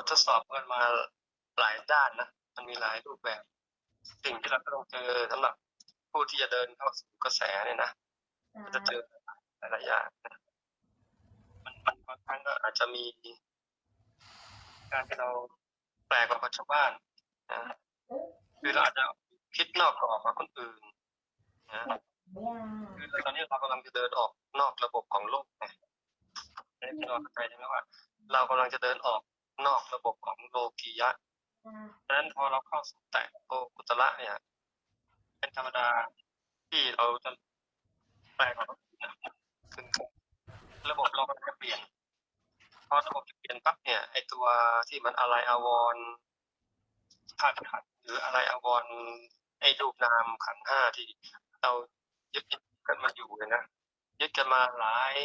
ททดสอบกันมาหลายด้านนะมันมีหลายรูปแบบ สิ่งที่เราต้องเจอสำหรับผู้ที่จะเดินเข้าสู่กระแสเนี่ยนะก็จะเจอหลายอย่างนะมันมันบางครั้งก็อาจจะมี การที่เราแปลกกว่าชาวบ้านนะคือเราอาจจะคิดนอกกรอบกว่าคนอื่นนะคือตอนนี้เรากำลังจะเดินออกนอกระบบของโลกนะให้พี่น้องเข้าใจใช่ไหมว่า เรากำลังจะเดินออก นอกระบบของโลกียะดังนั้นพอเราเข้าสู่แตะโอกุตระเนี่ย เป็นธรรมดาที่เราจะแปลกกว่าคนอื่นนะคือระบบเรากำลังจะเปลี่ยน พอระบบจะเปลี่ยนปั๊บเนี่ยไอตัวที่มันอะไรอาวรธาตุขันหรืออะไรอาวรไอรูปนามขันห้าที่เรายึดกันมาอยู่เนี่ยนะยึดกันมาหลาย